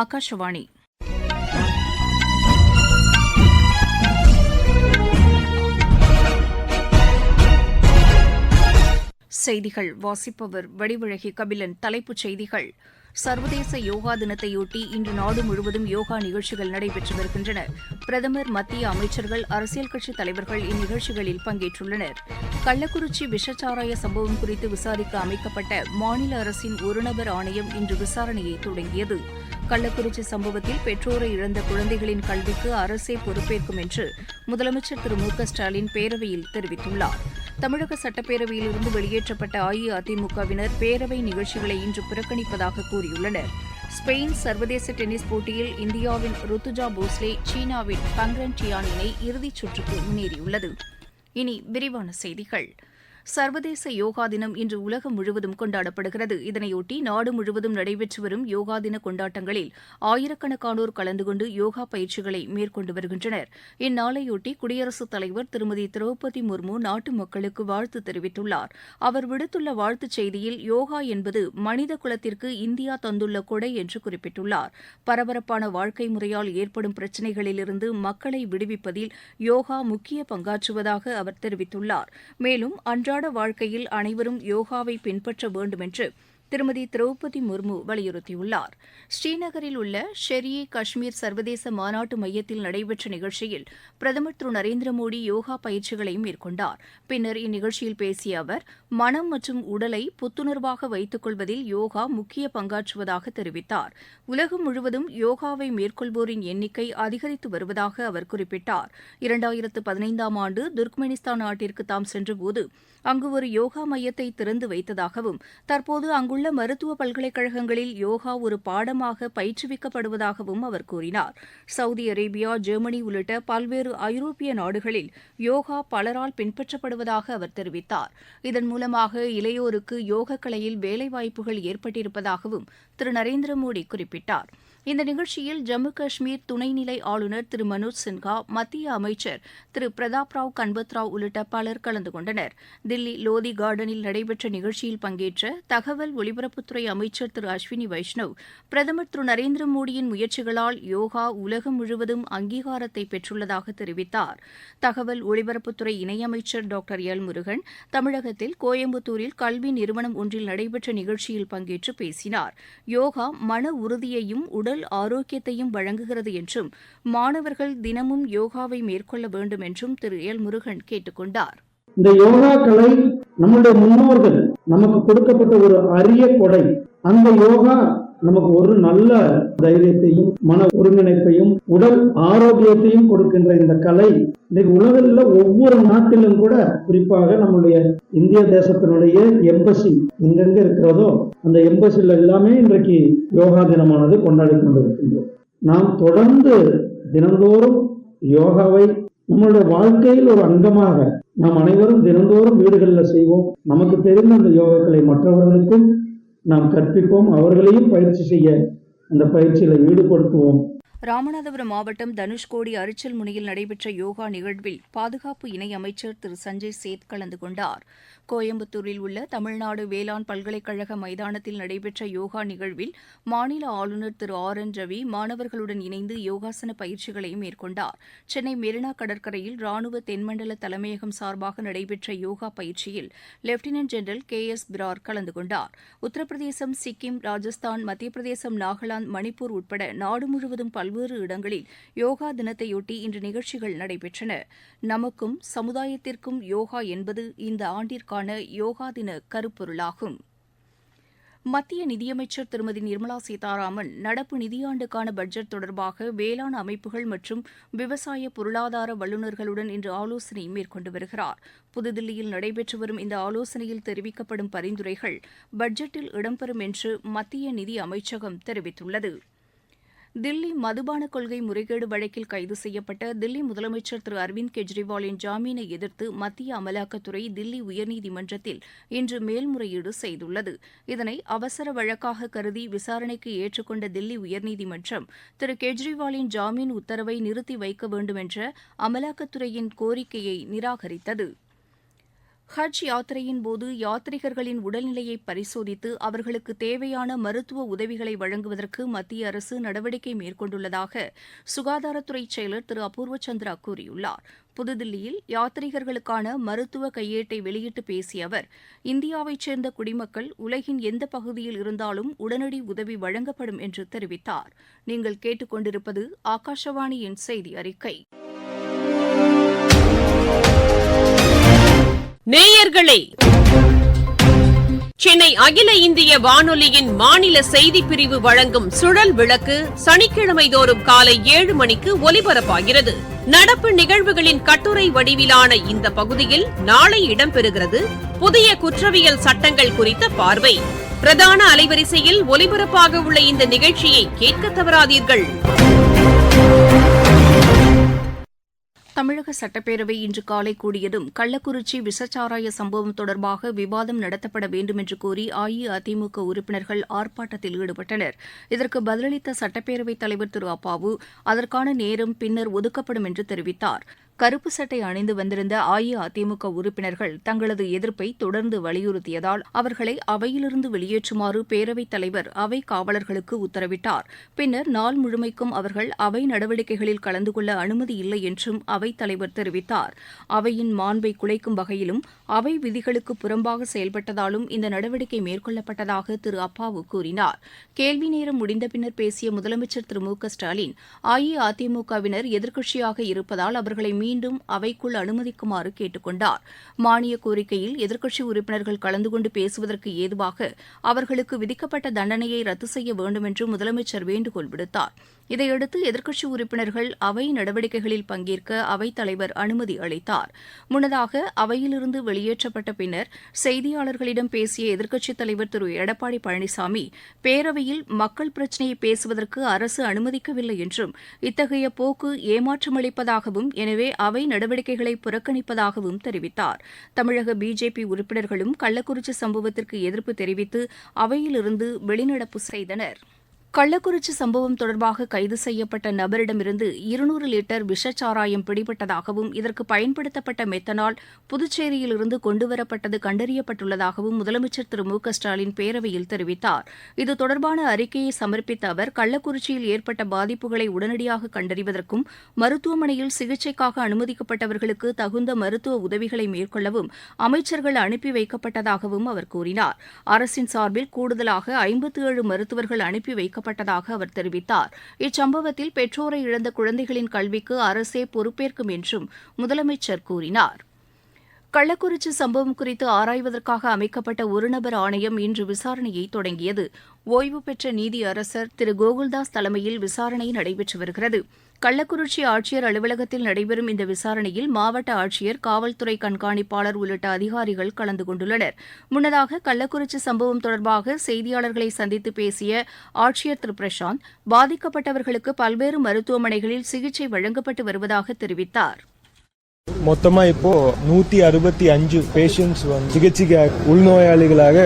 ஆகாஷவாணி செய்திகள். வாசிப்பவர் வடிவழகி கபிலன். தலைப்புச் செய்திகள். சர்வதேச யோகா தினத்தையொட்டி இன்று நாடு முழுவதும் யோகா நிகழ்ச்சிகள் நடைபெற்று வருகின்றன. பிரதமர் மத்திய அமைச்சர்கள் அரசியல் கட்சித் தலைவர்கள் இந்நிகழ்ச்சிகளில் பங்கேற்றுள்ளனர். கள்ளக்குறிச்சி விஷச்சாராய சம்பவம் குறித்து விசாரிக்க அமைக்கப்பட்ட மாநில அரசின் ஒருநபர் ஆணையம் இன்று விசாரணையை தொடங்கியது. கள்ளக்குறிச்சி சம்பவத்தில் பெற்றோரை இழந்த குழந்தைகளின் கல்விக்கு அரசே பொறுப்பேற்கும் என்று முதலமைச்சர் திரு மு ஸ்டாலின் பேரவையில் தெரிவித்துள்ளார். தமிழக சட்டப்பேரவையிலிருந்து வெளியேற்றப்பட்ட அஇஅதிமுகவினர் பேரவை நிகழ்ச்சிகளை இன்று புறக்கணிப்பதாக கூறியுள்ளனர். ஸ்பெயின் சர்வதேச டென்னிஸ் போட்டியில் இந்தியாவின் ருத்துஜா போஸ்லே சீனாவின் பங்ரன் டியான் இணை இறுதிச் சுற்றுக்கு முன்னேறியுள்ளது. இனி விரிவான செய்திகள். சர்வதேச யோகா தினம் இன்று உலகம் முழுவதும் கொண்டாடப்படுகிறது. இதனையொட்டி நாடு முழுவதும் நடைபெற்று வரும் யோகா தின கொண்டாட்டங்களில் ஆயிரக்கணக்கானோர் கலந்து கொண்டு யோகா பயிற்சிகளை மேற்கொண்டு வருகின்றனர். இந்நாளையொட்டி குடியரசுத் தலைவர் திருமதி திரௌபதி முர்மு நாட்டு மக்களுக்கு வாழ்த்து தெரிவித்துள்ளார். அவர் விடுத்துள்ள வாழ்த்துச் செய்தியில் யோகா என்பது மனித குலத்திற்கு இந்தியா தந்துள்ள கொடை என்று குறிப்பிட்டுள்ளார். பரபரப்பான வாழ்க்கை முறையால் ஏற்படும் பிரச்சினைகளிலிருந்து மக்களை விடுவிப்பதில் யோகா முக்கிய பங்காற்றுவதாக அவர் தெரிவித்துள்ளார். மேலும் அன்றாட வாழ்க்கையில் அனைவரும் யோகாவை பின்பற்ற வேண்டும் என்று திருமதி திரௌபதி முர்மு வலியுறுத்தியுள்ளார். ஸ்ரீநகரில் உள்ள ஷெரி காஷ்மீர் சர்வதேச மாநாட்டு மையத்தில் நடைபெற்ற நிகழ்ச்சியில் பிரதமர் திரு நரேந்திர மோடி யோகா பயிற்சிகளை மேற்கொண்டார். பின்னர் இந்நிகழ்ச்சியில் பேசிய அவர் மனம் மற்றும் உடலை புத்துணர்வாக வைத்துக் கொள்வதில் யோகா முக்கிய பங்காற்றுவதாக தெரிவித்தார். உலகம் முழுவதும் யோகாவை மேற்கொள்வோரின் எண்ணிக்கை அதிகரித்து வருவதாக அவர் குறிப்பிட்டார். இரண்டாயிரத்து பதினைந்தாம் ஆண்டு துர்க்மெனிஸ்தான் நாட்டிற்கு தாம் சென்றபோது அங்கு ஒரு யோகா மையத்தை திறந்து வைத்ததாகவும் தற்போது அங்கு அங்குள்ள மருத்துவ பல்கலைக்கழகங்களில் யோகா ஒரு பாடமாக பயிற்றுவிக்கப்படுவதாகவும் அவர் கூறினார். சவுதி அரேபியா ஜெர்மனி உள்ளிட்ட பல்வேறு ஐரோப்பிய நாடுகளில் யோகா பலரால் பின்பற்றப்படுவதாக அவர் தெரிவித்தார். இதன் மூலமாக இளையோருக்கு யோக கலையில் வேலைவாய்ப்புகள் ஏற்பட்டிருப்பதாகவும் திரு. நரேந்திர மோடி குறிப்பிட்டார். இந்த நிகழ்ச்சியில் ஜம்மு காஷ்மீர் துணைநிலை ஆளுநர் திரு மனோஜ் சின்ஹா மத்திய அமைச்சர் திரு பிரதாப் ராவ் கன்பத்ராவ் உள்ளிட்ட பலர் கலந்து கொண்டனர். தில்லி லோதி கார்டனில் நடைபெற்ற நிகழ்ச்சியில் பங்கேற்ற தகவல் ஒலிபரப்புத்துறை அமைச்சர் திரு அஸ்வினி வைஷ்ணவ் பிரதமர் திரு நரேந்திர மோடியின் முயற்சிகளால் யோகா உலகம் முழுவதும் அங்கீகாரத்தை பெற்றுள்ளதாக தெரிவித்தார். தகவல் ஒலிபரப்புத்துறை இணையமைச்சர் டாக்டர் எல் முருகன் தமிழகத்தில் கோயம்புத்தூரில் கல்வி நிறுவனம் ஒன்றில் நடைபெற்ற நிகழ்ச்சியில் பங்கேற்று பேசினார். யோகா மன உறுதியையும் உடல் ஆரோக்கியத்தையும் வழங்குகிறது என்றும் மாணவர்கள் தினமும் யோகாவை மேற்கொள்ள வேண்டும் என்றும் திரு எல் முருகன் கேட்டுக்கொண்டார் இந்த யோகா கலை நம்முடைய முன்னோர்கள் நமக்கு கொடுக்கப்பட்ட ஒரு அரிய கொடை. அந்த யோகா நமக்கு ஒரு நல்ல தைரியத்தையும் மன ஒருங்கிணைப்பையும் உடல் ஆரோக்கியத்தையும் கொடுக்கின்ற இந்த கலை இன்னைக்கு உலகில் ஒவ்வொரு நாட்டிலும் கூட குறிப்பாக நம்முடைய இந்திய தேசத்தினுடைய எம்பசி எங்கெங்க இருக்கிறதோ அந்த எம்பசியில் எல்லாமே இன்றைக்கு யோகா தினமானது கொண்டாடி கொண்டிருக்கின்றோம். நாம் தொடர்ந்து தினந்தோறும் யோகாவை நம்மளுடைய வாழ்க்கையில் ஒரு அங்கமாக நாம் அனைவரும் தினந்தோறும் வீடுகளில் செய்வோம். நமக்கு தெரிந்த அந்த யோகங்களை மற்றவர்களுக்கும் நாம் கற்பிப்போம் அவர்களையும் பயிற்சி செய்ய. அந்த பயிற்சியில் ஈடுபடுத்துவோம். ராமநாதபுரம் மாவட்டம் தனுஷ்கோடி அரிச்சல் முனையில் நடைபெற்ற யோகா நிகழ்வில் பாதுகாப்பு இணை அமைச்சர் திரு சஞ்சய் சேத் கலந்து கொண்டார். கோயம்புத்தூரில் உள்ள தமிழ்நாடு வேளாண் பல்கலைக்கழக மைதானத்தில் நடைபெற்ற யோகா நிகழ்வில் மாநில ஆளுநர் திரு ஆர் என் ரவி மாணவர்களுடன் இணைந்து யோகாசன பயிற்சிகளை மேற்கொண்டார். சென்னை மெரினா கடற்கரையில் ராணுவ தென்மண்டல தலைமையகம் சார்பாக நடைபெற்ற யோகா பயிற்சியில் lieutenant general K S Brar கலந்து கொண்டார். உத்தரப்பிரதேசம் சிக்கிம் ராஜஸ்தான் மத்திய பிரதேசம் நாகாலாந்து மணிப்பூர் உட்பட நாடு முழுவதும் பல பல்வேறு இடங்களில் யோகா தினத்தையொட்டி இன்று நிகழ்ச்சிகள் நடைபெற்றன. நமக்கும் சமுதாயத்திற்கும் யோகா என்பது இந்த ஆண்டிற்கான யோகா தின கருப்பொருளாகும். மத்திய நிதியமைச்சர் திருமதி நிர்மலா சீதாராமன் நடப்பு நிதியாண்டுக்கான பட்ஜெட் தொடர்பாக வேளாண் அமைப்புகள் மற்றும் விவசாய பொருளாதார வல்லுநர்களுடன் இன்று ஆலோசனை மேற்கொண்டு வருகிறார். புதுதில்லியில் நடைபெற்று வரும் இந்த ஆலோசனையில் தெரிவிக்கப்படும் பரிந்துரைகள் பட்ஜெட்டில் இடம்பெறும் என்று மத்திய நிதி அமைச்சகம் தெரிவித்துள்ளது. தில்லி மதுபான கொள்கை முறைகேடு வழக்கில் கைது செய்யப்பட்ட தில்லி முதலமைச்சர் திரு அரவிந்த் கெஜ்ரிவாலின் ஜாமீனை எதிர்த்து மத்திய அமலாக்கத்துறை தில்லி உயர்நீதிமன்றத்தில் இன்று மேல்முறையீடு செய்துள்ளது. இதனை அவசர வழக்காக கருதி விசாரணைக்கு ஏற்றுக்கொண்ட தில்லி உயர்நீதிமன்றம் திரு கெஜ்ரிவாலின் ஜாமீன் உத்தரவை நிறுத்தி வைக்க வேண்டும் என்ற அமலாக்கத்துறையின் கோரிக்கையை நிராகரித்தது. ஹஜ் யாத்திரையின் போது யாத்ரிகர்களின் உடல்நிலையை பரிசோதித்து அவர்களுக்கு தேவையான மருத்துவ உதவிகளை வழங்குவதற்கு மத்திய அரசு நடவடிக்கை மேற்கொண்டுள்ளதாக சுகாதாரத்துறை செயலர் திரு. அபூர்வ சந்திரா கூறியுள்ளார். புதுதில்லியில் யாத்ரீகர்களுக்கான மருத்துவ கையேட்டை வெளியிட்டு பேசிய அவர் இந்தியாவைச் சேர்ந்த குடிமக்கள் உலகின் எந்த பகுதியில் இருந்தாலும் உடனடி உதவி வழங்கப்படும் என்று தெரிவித்தார். நீங்கள் கேட்டுக்கொண்டிருப்பது ஆகாஷவாணியின் செய்தி அறிக்கை. நேயர்களே சென்னை அகில இந்திய வானொலியின் மாநில செய்திப் பிரிவு வழங்கும் சுழல் விளக்கு சனிக்கிழமை தோறும் காலை ஏழு மணிக்கு ஒலிபரப்பாகிறது. நடப்பு நிகழ்வுகளின் கட்டுரை வடிவிலான இந்த பகுதியில் நாளை இடம்பெறுகிறது புதிய குற்றவியல் சட்டங்கள் குறித்த பார்வை. பிரதான அலைவரிசையில் ஒலிபரப்பாக உள்ள இந்த நிகழ்ச்சியை கேட்க தவறாதீர்கள். தமிழக சட்டப்பேரவை இன்று காலை கூடியதும் கள்ளக்குறிச்சி விசச்சாராய சம்பவம் தொடர்பாக விவாதம் நடத்தப்பட வேண்டும் என்று கூறி அஇஅதிமுக உறுப்பினர்கள் ஆர்ப்பாட்டத்தில் ஈடுபட்டனர். இதற்கு பதிலளித்த சட்டப்பேரவைத் தலைவர் திரு அப்பாவு அதற்கான நேரம் பின்னர் ஒதுக்கப்படும் என்று தெரிவித்தார். கருப்பு சட்டை அணிந்து வந்திருந்த அஇஅதிமுக உறுப்பினர்கள் தங்களது எதிர்ப்பை தொடர்ந்து வலியுறுத்தியதால் அவர்களை அவையிலிருந்து வெளியேற்றுமாறு பேரவைத் தலைவர் அவை காவலர்களுக்கு உத்தரவிட்டார். பின்னர் நாள் முழுமைக்கும் அவர்கள் அவை நடவடிக்கைகளில் கலந்து கொள்ள அனுமதி இல்லை என்றும் அவைத் தலைவர் தெரிவித்தார். அவையின் மாண்பை குலைக்கும் வகையிலும் அவை விதிகளுக்கு புறம்பாக செயல்பட்டதாலும் இந்த நடவடிக்கை மேற்கொள்ளப்பட்டதாக திரு அப்பாவு கூறினார். கேள்வி நேரம் முடிந்த பின்னர் பேசிய முதலமைச்சர் திரு மு க ஸ்டாலின் அஇஅதிமுகவினர் எதிர்க்கட்சியாக இருப்பதால் அவர்களை மீண்டும் அவைக்குள் அனுமதிக்குமாறு கேட்டுக் கொண்டார் மானிய கோரிக்கையில் எதிர்க்கட்சி உறுப்பினர்கள் கலந்து கொண்டு பேசுவதற்கு ஏதுவாக அவர்களுக்கு விதிக்கப்பட்ட தண்டனையை ரத்து செய்ய வேண்டும் என்று முதலமைச்சர் வேண்டுகோள் விடுத்தார். இதையடுத்து எதிர்க்கட்சி உறுப்பினர்கள் அவை நடவடிக்கைகளில் பங்கேற்க அவைத் தலைவர் அனுமதி அளித்தார். முன்னதாக அவையிலிருந்து வெளியேற்றப்பட்ட பின்னர் செய்தியாளர்களிடம் பேசிய எதிர்க்கட்சித் தலைவர் திரு. எடப்பாடி பழனிசாமி பேரவையில் மக்கள் பிரச்சினையை பேசுவதற்கு அரசு அனுமதிக்கவில்லை என்றும் இத்தகைய போக்கு ஏமாற்றமளிப்பதாகவும் எனவே அவை நடவடிக்கைகளை புறக்கணிப்பதாகவும் தெரிவித்தார். தமிழக பிஜேபி உறுப்பினர்களும் கள்ளக்குறிச்சி சம்பவத்திற்கு எதிர்ப்பு தெரிவித்து அவையிலிருந்து வெளிநடப்பு செய்தனர். கள்ளக்குறிச்சி சம்பவம் தொடர்பாக கைது செய்யப்பட்ட நபரிடமிருந்து இருநூறு லிட்டர் விஷச்சாராயம் பிடிபட்டதாகவும் இதற்கு பயன்படுத்தப்பட்ட மெத்தனால் புதுச்சேரியிலிருந்து கொண்டுவரப்பட்டது கண்டறியப்பட்டுள்ளதாகவும் முதலமைச்சர் திரு மு க ஸ்டாலின் பேரவையில் தெரிவித்தார். இது தொடர்பான அறிக்கையை சமர்ப்பித்த அவர் கள்ளக்குறிச்சியில் ஏற்பட்ட பாதிப்புகளை உடனடியாக கண்டறிவதற்கும் மருத்துவமனையில் சிகிச்சைக்காக அனுமதிக்கப்பட்டவர்களுக்கு தகுந்த மருத்துவ உதவிகளை மேற்கொள்ளவும் அமைச்சர்கள் அனுப்பி வைக்கப்பட்டதாகவும் அவர் கூறினார். அரசின் சார்பில் கூடுதலாக ஐம்பத்தி ஏழு மருத்துவர்கள் அனுப்பி வைக்கப்பட்டதாக அவர் தெரிவித்தார். இச்சம்பவத்தில் பெற்றோரை இழந்த குழந்தைகளின் கல்விக்கு அரசே பொறுப்பேற்கும் என்றும் முதலமைச்சர் கூறினார். கள்ளக்குறிச்சி சம்பவம் குறித்து ஆராய்வதற்காக அமைக்கப்பட்ட ஒருநபர் ஆணையம் இன்று விசாரணையை தொடங்கியது. ஓய்வு பெற்ற நீதி அரசர் திரு கோகுல்தாஸ் தலைமையில் விசாரணை நடைபெற்று வருகிறது. கள்ளக்குறிச்சி ஆட்சியர் அலுவலகத்தில் நடைபெறும் இந்த விசாரணையில் மாவட்ட ஆட்சியர் காவல்துறை கண்காணிப்பாளர் உள்ளிட்ட அதிகாரிகள் கலந்து கொண்டுள்ளனர். முன்னதாக கள்ளக்குறிச்சி சம்பவம் தொடர்பாக செய்தியாளர்களை சந்தித்து பேசிய ஆட்சியர் திரு பிரசாந்த் பாதிக்கப்பட்டவர்களுக்கு பல்வேறு மருத்துவமனைகளில் சிகிச்சை வழங்கப்பட்டு வருவதாக தெரிவித்தார். மொத்தமா இப்போ நூத்தி அறுபத்தி அஞ்சு பேஷண்ட்ஸ் வந்து சிகிச்சைக்கு உள்நோயாளிகளாக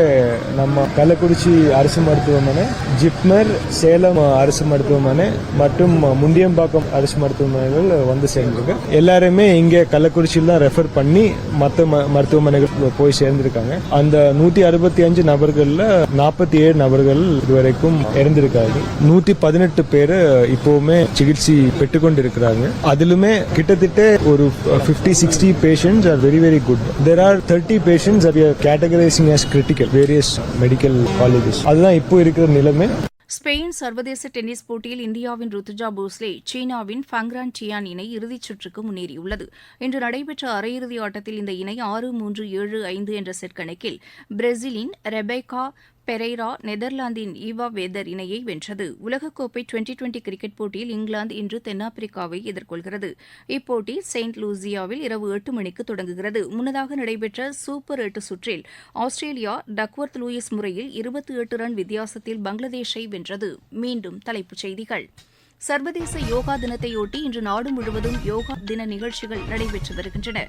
நம்ம கள்ளக்குறிச்சி அரசு மருத்துவமனை ஜிப்மர் சேலம் அரசு மருத்துவமனை மற்றும் முண்டியம்பாக்கம் அரசு மருத்துவமனைகள் வந்து சேர்ந்திருக்கு. எல்லாருமே இங்கே கள்ளக்குறிச்சியில் தான் ரெஃபர் பண்ணி மற்ற மருத்துவமனைகள் போய் சேர்ந்திருக்காங்க. அந்த நூத்தி அறுபத்தி அஞ்சு நபர்களில் நாற்பத்தி ஏழு நபர்கள் இதுவரைக்கும் இறந்திருக்காங்க. நூத்தி பதினெட்டு பேர் இப்போவுமே சிகிச்சை பெற்றுக்கொண்டிருக்கிறாங்க. அதிலுமே கிட்டத்தட்ட ஒரு 50 60 patients are very very good. There are 30 patients that we are categorizing as critical various medical colleges. அதுதான் இப்போ இருக்கிற நிலைமை. ஸ்பெயின் சர்வதேச டென்னிஸ் போட்டியில் இந்தியாவின் ருத்துஜா போஸ்லே சீனாவின் ஃபங்ரான் சியான் இணை இறுதிச் சுற்றுக்கு முன்னேறியுள்ளது. இன்று நடைபெற்ற அரையிறுதி ஆட்டத்தில் இந்த இணை ஆறு மூன்று ஏழு ஐந்து என்ற செட் கணக்கில் பிரேசிலின் ரெபேகா பெரைரா நெதர்லாந்தின் ஈவா வேதர் இணையை வென்றது. உலகக்கோப்பை டுவெண்டி டுவெண்டி கிரிக்கெட் போட்டியில் இங்கிலாந்து இன்று தென்னாப்பிரிக்காவை எதிர்கொள்கிறது. இப்போட்டி செயின்ட் லூசியாவில் இரவு எட்டு மணிக்கு தொடங்குகிறது. முன்னதாக நடைபெற்ற சூப்பர் எட்டு சுற்றில் ஆஸ்திரேலியா டக்வர்த் லூயிஸ் முறையில் இருபத்தி எட்டு ரன் வித்தியாசத்தில் பங்களாதேஷை வென்றது. மீண்டும் தலைப்புச் செய்திகள். சர்வதேச யோகா தினத்தையொட்டி இன்று நாடு முழுவதும் யோகா தின நிகழ்ச்சிகள் நடைபெற்று வருகின்றன.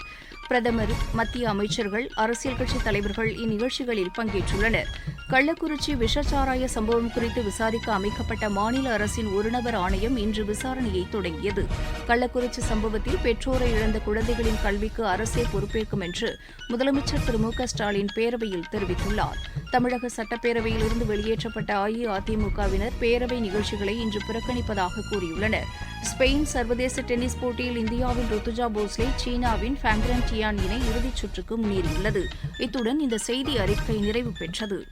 பிரதமர் மத்திய அமைச்சர்கள் அரசியல் கட்சித் தலைவர்கள் இந்நிகழ்ச்சிகளில் பங்கேற்றுள்ளனர். கள்ளக்குறிச்சி விஷச்சாராய சம்பவம் குறித்து விசாரிக்க அமைக்கப்பட்ட மாநில அரசின் ஒருநபர் ஆணையம் இன்று விசாரணையை தொடங்கியது. கள்ளக்குறிச்சி சம்பவத்தில் பெற்றோரை இழந்த குழந்தைகளின் கல்விக்கு அரசே பொறுப்பேற்கும் என்று முதலமைச்சர் திரு மு க ஸ்டாலின் பேரவையில் தெரிவித்துள்ளார். தமிழக சட்டப்பேரவையில் இருந்து வெளியேற்றப்பட்ட அஇஅதிமுகவினர் பேரவை நிகழ்ச்சிகளை இன்று புறக்கணிப்பதாக கூறியுள்ளனர். ஸ்பெயின் சர்வதேச டென்னிஸ் போட்டியில் இந்தியாவின் ருத்துஜா போஸ்லே சீனாவின் ஃபேங்ரன் டியான் இணை இறுதிச் சுற்றுக்கு முன்னேறியுள்ளது. இத்துடன் இந்த செய்தி அறிக்கை நிறைவு பெற்றது.